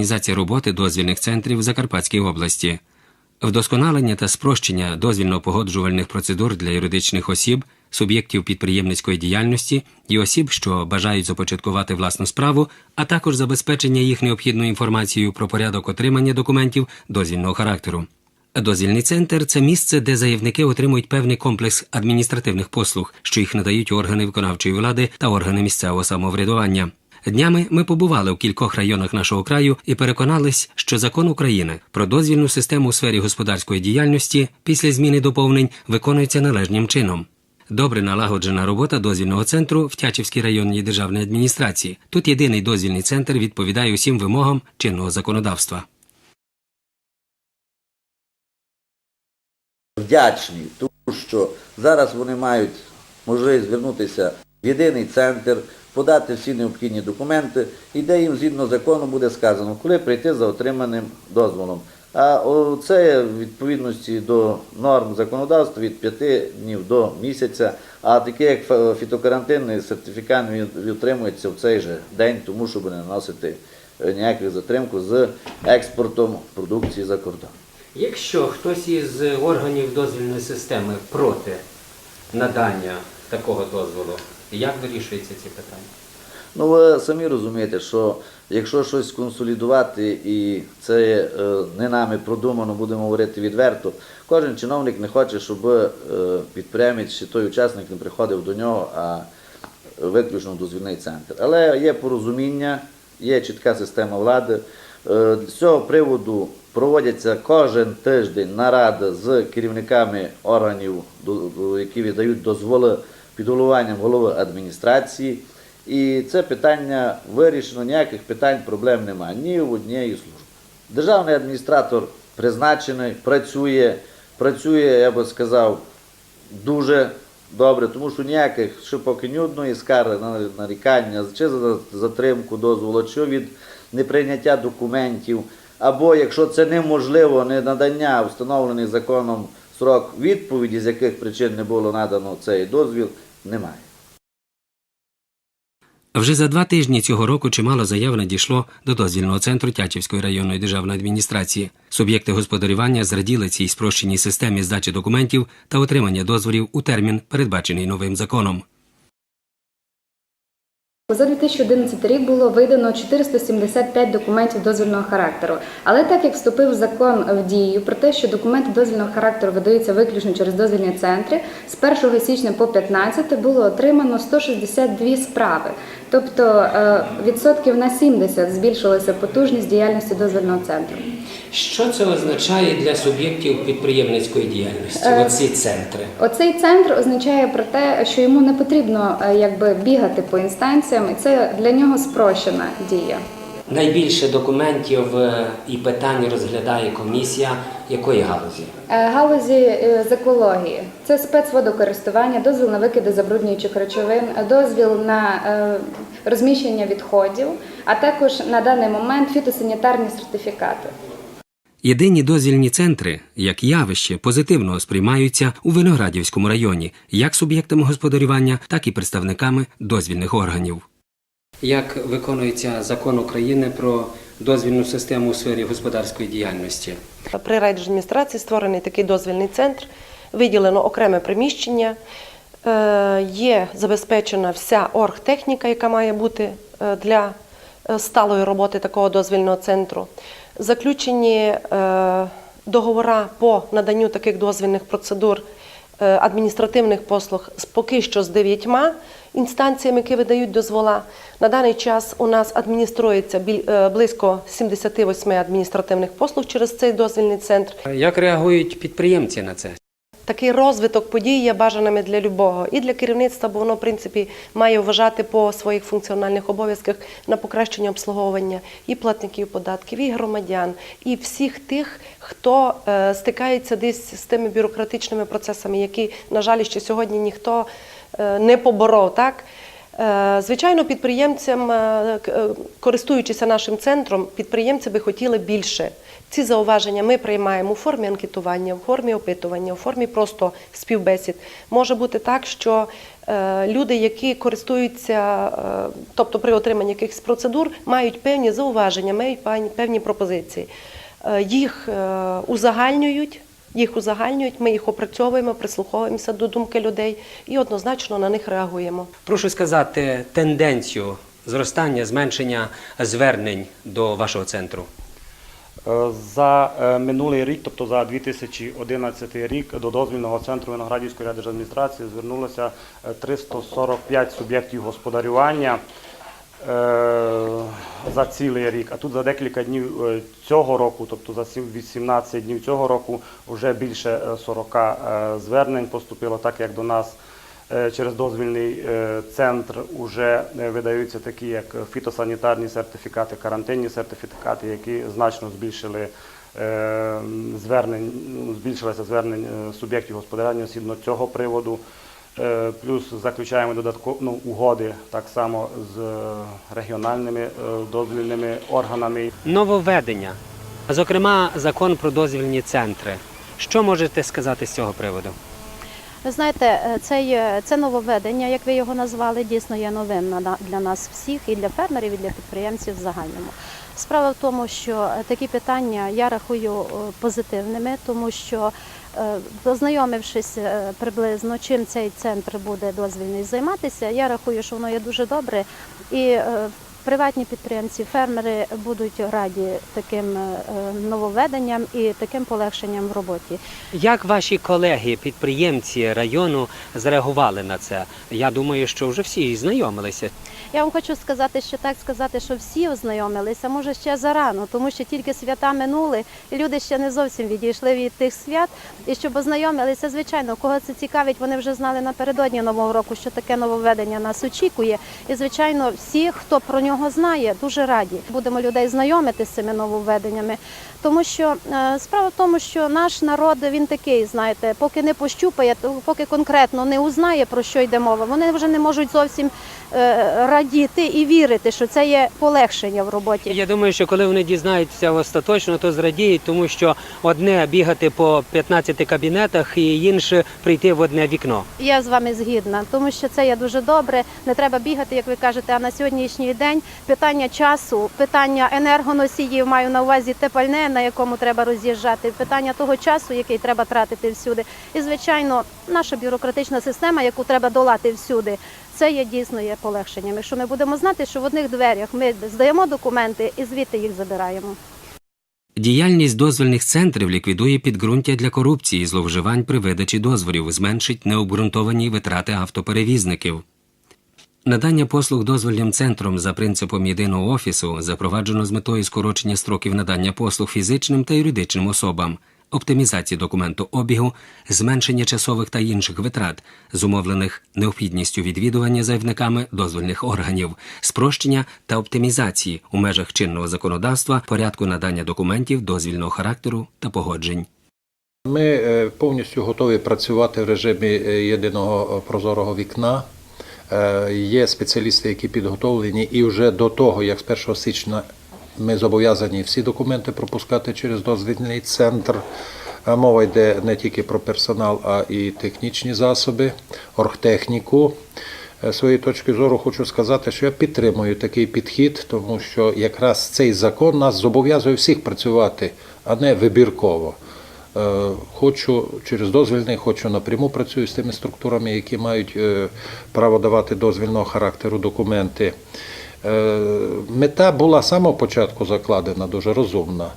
організація роботи дозвільних центрів в Закарпатській області, вдосконалення та спрощення дозвільно-погоджувальних процедур для юридичних осіб, суб'єктів підприємницької діяльності і осіб, що бажають започаткувати власну справу, а також забезпечення їх необхідною інформацією про порядок отримання документів дозвільного характеру. Дозвільний центр це місце, де заявники отримують певний комплекс адміністративних послуг, що їх надають органи виконавчої влади та органи місцевого самоврядування. Днями ми побували в кількох районах нашого краю і переконались, що закон України про дозвільну систему у сфері господарської діяльності після зміни доповнень виконується належним чином. Добре налагоджена робота дозвільного центру в Тячівській районній державній адміністрації. Тут єдиний дозвільний центр відповідає усім вимогам чинного законодавства. вдячні, тому що зараз вони мають можливість звернутися в єдиний центр, подати всі необхідні документи, і де їм згідно закону буде сказано, коли прийти за отриманим дозволом. А це в відповідності до норм законодавства від 5 днів до місяця, а таке як фітокарантинний сертифікат він в цей же день, тому щоб не наносити е, ніяких затримку з експортом продукції за кордон. Якщо хтось із органів дозвільної системи проти надання такого дозволу, як вирішується ці питання? Ну, ви самі розумієте, що якщо щось консолідувати і це е, не нами продумано, будемо говорити відверто, кожен чиновник не хоче, щоб е, підприємець чи той учасник не приходив до нього, а виключно дозвільний центр. Але є порозуміння, є чітка система влади. Е, З цього приводу проводяться кожен тиждень наради з керівниками органів, які видають дозволи під головуванням голови адміністрації. І це питання вирішено, ніяких питань, проблем немає ні в однієї служби. Державний адміністратор призначений, працює, працює, я би сказав, дуже добре, тому що ніяких ще поки ні одної скарги на нарікання, чи за затримку дозволу, чи від неприйняття документів, або якщо це неможливо, не надання встановлений законом срок відповіді, з яких причин не було надано цей дозвіл, немає. Вже за два тижні цього року чимало заяв надійшло до дозвільного центру Тячівської районної державної адміністрації. Суб'єкти господарювання зраділи цій спрощеній системі здачі документів та отримання дозволів у термін, передбачений новим законом. За 2011 рік було видано 475 документів дозвільного характеру. Але так як вступив закон в дію про те, що документи дозвільного характеру видаються виключно через дозвільні центри, з 1 січня по 15 було отримано 162 справи. Тобто е, відсотків на 70 збільшилася потужність діяльності дозвільного центру. Що це означає для суб'єктів підприємницької діяльності? Е, Оці центри. Оцей центр означає про те, що йому не потрібно е, якби бігати по інстанціям, і це для нього спрощена дія. Найбільше документів е, і питань розглядає комісія якої галузі? Е, Галузі з екології це спецводокористування, дозвіл на викиди забруднюючих речовин, дозвіл на розміщення відходів, а також на даний момент фітосанітарні сертифікати. Єдині дозвільні центри, як явище, позитивно сприймаються у Виноградівському районі як суб'єктами господарювання, так і представниками дозвільних органів. Як виконується закон України про дозвільну систему у сфері господарської діяльності? При райдержадміністрації створений такий дозвільний центр, виділено окреме приміщення, е, є забезпечена вся оргтехніка, яка має бути е, для е, сталої роботи такого дозвільного центру. Заключені договори по наданню таких дозвільних процедур е, адміністративних послуг поки що з дев'ятьма інстанціями, які видають дозвола. На даний час у нас адмініструється е, близько 78 адміністративних послуг через цей дозвільний центр. Як реагують підприємці на це? Такий розвиток подій є бажаними для любого і для керівництва, бо воно в принципі має вважати по своїх функціональних обов'язках на покращення обслуговування і платників податків, і громадян, і всіх тих, хто е, стикається десь з тими бюрократичними процесами, які, на жаль, ще сьогодні ніхто е, не поборов. Так? Е, Звичайно, підприємцям, користуючися нашим центром, підприємці би хотіли більше. Ці зауваження ми приймаємо у формі анкетування, у формі опитування, у формі просто співбесід. Може бути так, що Е, Люди, які користуються, е, тобто при отриманні якихось процедур, мають певні зауваження, мають певні- пропозиції. Е, Їх узагальнюють. Їх узагальнюють, ми їх опрацьовуємо, прислуховуємося до думки людей і однозначно на них реагуємо. Прошу сказати тенденцію зростання, зменшення звернень до вашого центру. Е, За е, минулий рік, тобто за 2011 рік, до дозвільного центру Виноградівської райдержадміністрації звернулося е, 345 суб'єктів господарювання е, за цілий рік. А тут за декілька днів е, цього року, тобто за 18 днів цього року, вже більше е, 40 е, звернень поступило, так як до нас Е, Через дозвільний е, центр вже видаються такі, як фітосанітарні сертифікати, карантинні сертифікати, які значно збільшили е, звернень, ну, збільшилося звернень е, суб'єктів господарювання згідно цього приводу. Е, Плюс заключаємо додаткові ну, угоди так само з е, регіональними е, дозвільними органами. Нововведення, зокрема, закон про дозвільні центри. Що можете сказати з цього приводу? Ви знаєте, е, це, є- це нововведення, як ви його назвали, дійсно є новим для нас всіх, і для фермерів, і для підприємців в загальному. Справа в тому, що е, такі питання я рахую е, позитивними, тому що е, познайомившись е, приблизно, чим цей центр буде дозвільний займатися, я рахую, що воно є дуже добре. І е, приватні підприємці, фермери будуть раді таким е, нововведенням і таким полегшенням в роботі. Як ваші колеги, підприємці району зреагували на це? Я думаю, що вже всі знайомилися. Я вам хочу сказати, що так сказати, що всі ознайомилися, може ще зарано, тому що тільки свята минули, і люди ще не зовсім відійшли від тих свят. І щоб ознайомилися, звичайно, кого це цікавить, вони вже знали напередодні нового року, що таке нововведення нас очікує. І звичайно, всі, хто про нього знає, дуже раді. Будемо людей знайомити з цими нововведеннями. Тому що е, справа в тому, що наш народ він такий, знаєте, поки не пощупає, поки конкретно не узнає про що йде мова, вони вже не можуть зовсім е, радіти і вірити, що це є полегшення в роботі. Я думаю, що коли вони дізнаються остаточно, то зрадіють, тому що одне бігати по 15 кабінетах і інше прийти в одне вікно. Я з вами згідна, тому що це є дуже добре. Не треба бігати, як ви кажете. А на сьогоднішній день питання часу, питання енергоносіїв, маю на увазі тепальне, на якому треба роз'їжджати, питання того часу, який треба тратити всюди. І звичайно, наша бюрократична система, яку треба долати всюди. Це є дійсно є полегшенням. Якщо ми будемо знати, що в одних дверях ми здаємо документи і звідти їх забираємо. Діяльність дозвільних центрів ліквідує підґрунтя для корупції зловживань при видачі дозволів, зменшить необґрунтовані витрати автоперевізників. Надання послуг дозвільним центром за принципом єдиного офісу запроваджено з метою скорочення строків надання послуг фізичним та юридичним особам, оптимізації документообігу, зменшення часових та інших витрат, зумовлених необхідністю відвідування заявниками дозвільних органів, спрощення та оптимізації у межах чинного законодавства порядку надання документів дозвільного характеру та погоджень. Ми е, повністю готові працювати в режимі е, єдиного е, прозорого вікна. Є спеціалісти, які підготовлені, і вже до того, як з 1 січня ми зобов'язані всі документи пропускати через дозвільний центр. Мова йде не тільки про персонал, а і технічні засоби, оргтехніку. Е, своєї точки зору хочу сказати, що я підтримую такий підхід, тому що якраз цей закон нас зобов'язує всіх працювати, а не вибірково. Е, Хочу через дозвільний, хочу напряму працюю з тими структурами, які мають е, право давати дозвільного характеру документи. Е, Мета була з самого початку закладена дуже розумна.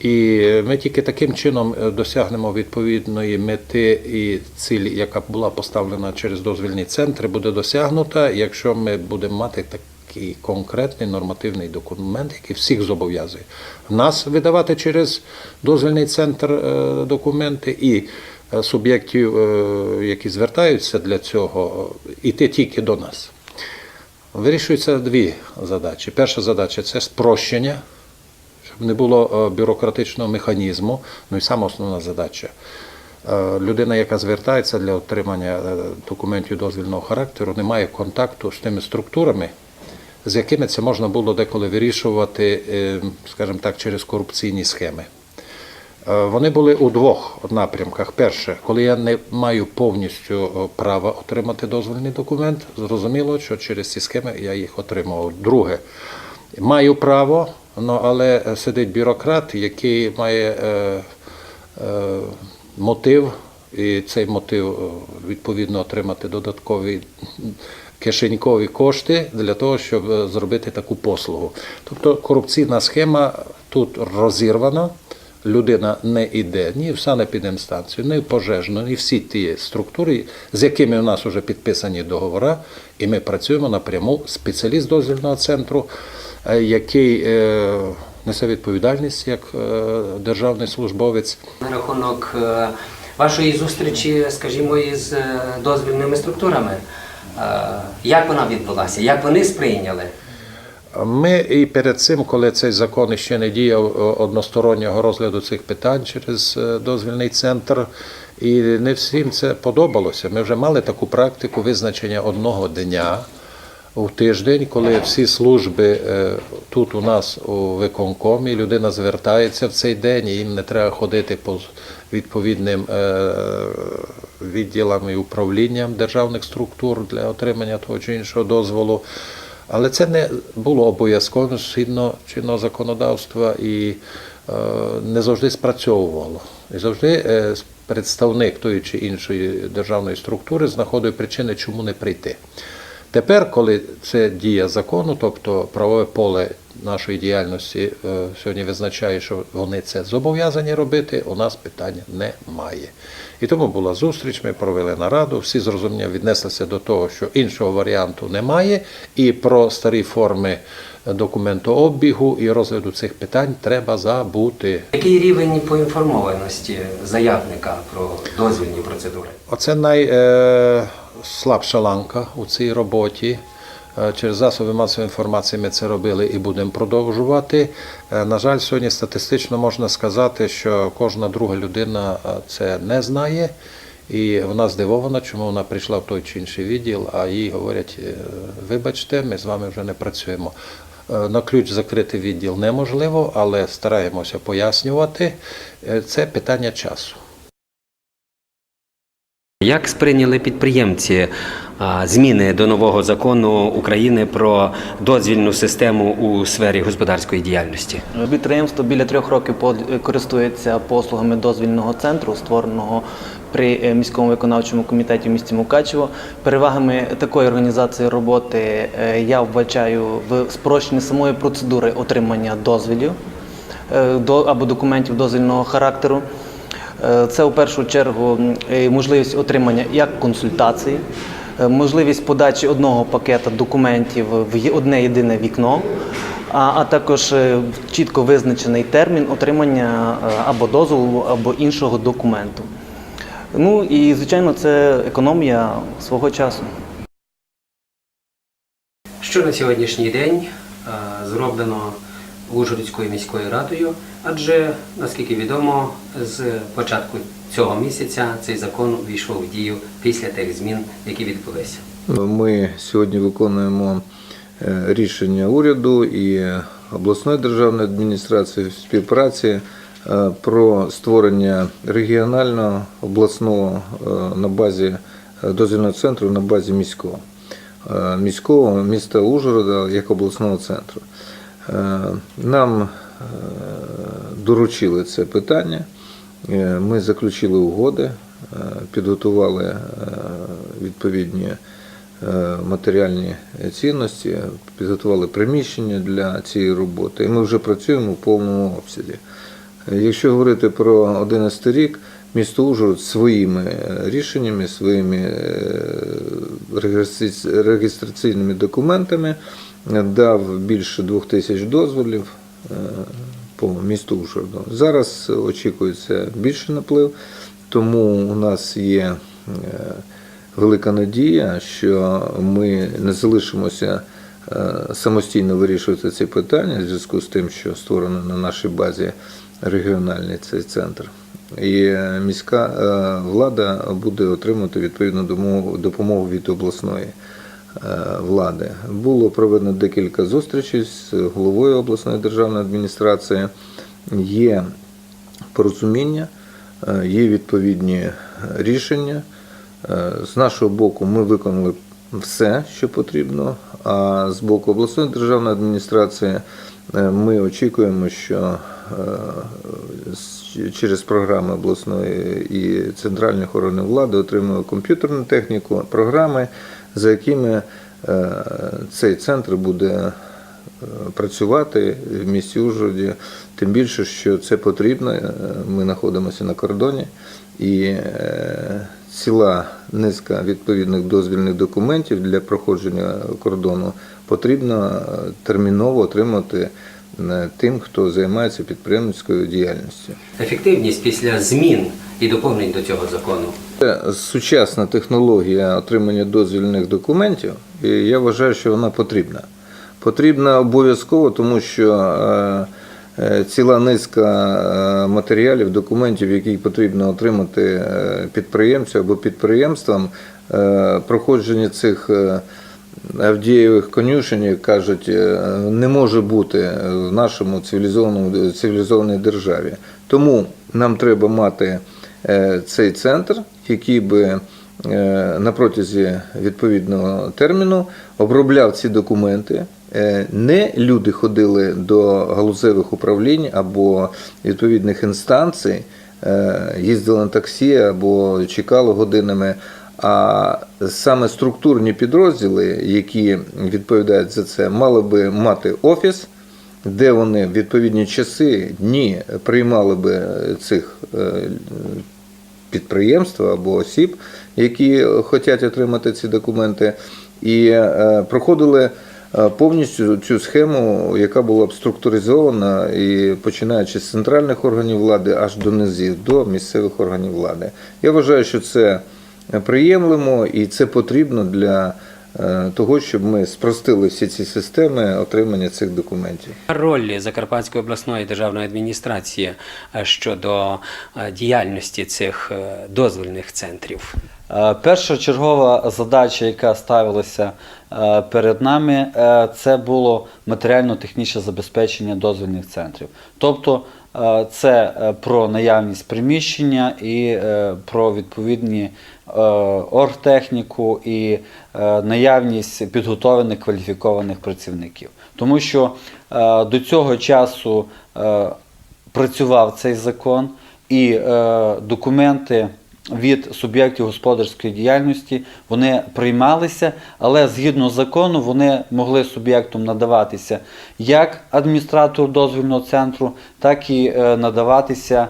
І ми тільки таким чином е, досягнемо відповідної мети і цілі, яка була поставлена через дозвільні центри, буде досягнута, якщо ми будемо мати такий конкретний нормативний документ, який всіх зобов'язує. Нас видавати через дозвільний центр е, документи і суб'єктів, які звертаються для цього, іти тільки до нас. Вирішуються дві задачі. Перша задача це спрощення, щоб не було е, бюрократичного механізму. Ну і сама основна задача. Е, Людина, яка звертається для отримання е, документів дозвільного характеру, не має контакту з тими структурами, з якими це можна було деколи вирішувати, скажімо так, через корупційні схеми. Е, Вони були у двох напрямках. Перше, коли я не маю повністю е, права отримати дозвільний документ, зрозуміло, що через ці схеми я їх отримував. Друге, маю право, але сидить бюрократ, який має е, е, мотив, і цей мотив е, відповідно отримати додаткові кишенькові кошти для того, щоб е, зробити таку послугу. Тобто корупційна схема тут розірвана. Людина не йде ні в санепідемстанцію, ні в пожежну, ні всі ті структури, з якими у нас вже підписані договори, і ми працюємо напряму. Спеціаліст дозвільного центру, е, який е, несе відповідальність як е, державний службовець. На рахунок вашої зустрічі, скажімо, із дозвільними структурами. Як вона відбулася? Як вони сприйняли? Ми і перед цим, коли цей закон ще не діяв одностороннього розгляду цих питань через е, дозвільний центр, і не всім це подобалося. Ми вже мали таку практику визначення одного дня у тиждень, коли всі служби е, тут у нас у виконкомі, людина звертається в цей день, і їм не треба ходити по відповідним е, відділам і управлінням державних структур для отримання того чи іншого дозволу. Але це не було обов'язково згідно чинного законодавства і е, не завжди спрацьовувало. І завжди е, представник тої чи іншої державної структури знаходив причини, чому не прийти. Тепер, коли це дія закону, тобто правове поле нашої діяльності е, сьогодні визначає, що вони це зобов'язані робити, у нас питання немає. І тому була зустріч, ми провели нараду, всі з розумінням віднеслися до того, що іншого варіанту немає, і про старі форми документообігу і розгляду цих питань треба забути. Який рівень поінформованості заявника про дозвільні процедури? Оце найслабша ланка у цій роботі. Е, Через засоби масової інформації ми це робили і будемо продовжувати. Е, На жаль, сьогодні статистично можна сказати, що кожна друга людина е, це не знає, і вона здивована, чому вона прийшла в той чи інший відділ, а їй говорять: вибачте, ми з вами вже не працюємо. На ключ закрити відділ неможливо, але стараємося пояснювати. Це питання часу. Як сприйняли підприємці зміни до нового закону України про дозвільну систему у сфері господарської діяльності? Підприємство біля трьох років користується послугами дозвільного центру, створеного при е, міському виконавчому комітеті в місті Мукачево. Перевагами такої організації роботи е, я вбачаю в спрощенні самої процедури отримання дозволів е, або документів дозвільного характеру. Це у першу чергу можливість отримання як консультацій, е, можливість подачі одного пакета документів в одне єдине вікно, а, також е, чітко визначений термін отримання е, або дозволу, або іншого документу. Ну і звичайно, це економія свого часу. Що на сьогоднішній день е, зроблено Ужгородською міською радою, адже, наскільки відомо, з початку цього місяця цей закон увійшов в дію після тих змін, які відбулися. Ми сьогодні виконуємо е, рішення уряду і обласної державної адміністрації в співпраці е, про створення регіонального обласного е, на базі дозвільного центру на базі міського міського міста Ужгорода як обласного центру. Нам доручили це питання. Е, Ми заключили угоди, е, підготували е, відповідні матеріальні цінності, підготували приміщення для цієї роботи, і ми вже працюємо в повному обсязі. Якщо говорити про 11 рік, місто Ужгород своїми рішеннями, своїми реєстраційними документами дав більше двох тисяч дозволів по місту Ужгороду. Зараз очікується більший наплив, тому у нас є е, велика надія, що ми не залишимося е, самостійно вирішувати ці питання в зв'язку з тим, що створено на нашій базі регіональний цей центр. І міська е, влада буде отримувати відповідну допомогу від обласної влади. Було проведено декілька зустрічей з головою обласної державної адміністрації. Є порозуміння, е, є відповідні рішення. Е, З нашого боку ми виконали все, що потрібно. А з боку обласної державної адміністрації е, ми очікуємо, що е, через програми обласної і центральних органів влади отримуємо комп'ютерну техніку, програми, за якими е, цей центр буде е, працювати в місті Ужгороді. Тим більше, що це потрібно. Е, Ми знаходимося на кордоні і ціла низка відповідних дозвільних документів для проходження кордону потрібно терміново отримати тим, хто займається підприємницькою діяльністю. Ефективність після змін і доповнень до цього закону. Це сучасна технологія отримання дозвільних документів, і я вважаю, що вона потрібна. Потрібна обов'язково, тому що е, е, ціла низка е, матеріалів, документів, які потрібно отримати підприємцю або підприємствам, проходження цих Авдієвих конюшень, кажуть, е, не може бути в нашому цивілізованому цивілізованій державі. Тому нам треба мати е, цей центр, який би е, на протязі відповідного терміну обробляв ці документи. Не люди ходили до галузевих управлінь або відповідних інстанцій, їздили на таксі або чекали годинами. А саме структурні підрозділи, які відповідають за це, мали би мати офіс, де вони в відповідні часи, дні приймали би цих е, підприємств або осіб, які хочуть отримати ці документи, і е, проходили е, повністю цю схему, яка була б структуризована і починаючи з центральних органів влади аж до низів, до місцевих органів влади. Я вважаю, що це приємлемо і це потрібно для е, того, щоб ми спростили всі ці системи отримання цих документів. Роль Закарпатської обласної державної адміністрації е, щодо е, діяльності цих дозвільних центрів. Е, Першочергова задача, яка ставилася перед нами, це було матеріально-технічне забезпечення дозвільних центрів. Тобто це е, про наявність приміщення і е, про відповідні е, оргтехніку і е, наявність підготовлених кваліфікованих працівників. Тому що е, до цього часу е, працював цей закон і е, документи від суб'єктів господарської діяльності вони приймалися, але згідно закону вони могли суб'єктом надаватися як адміністратору дозвільного центру, так і е, надаватися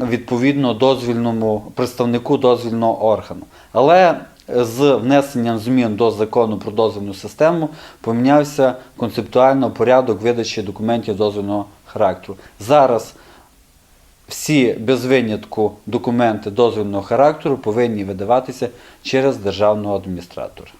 відповідно дозвільному представнику дозвільного органу. Але з внесенням змін до закону про дозвільну систему помінявся концептуально порядок видачі документів дозвільного характеру. Зараз всі без винятку документи дозвільного характеру повинні видаватися через державного адміністратора.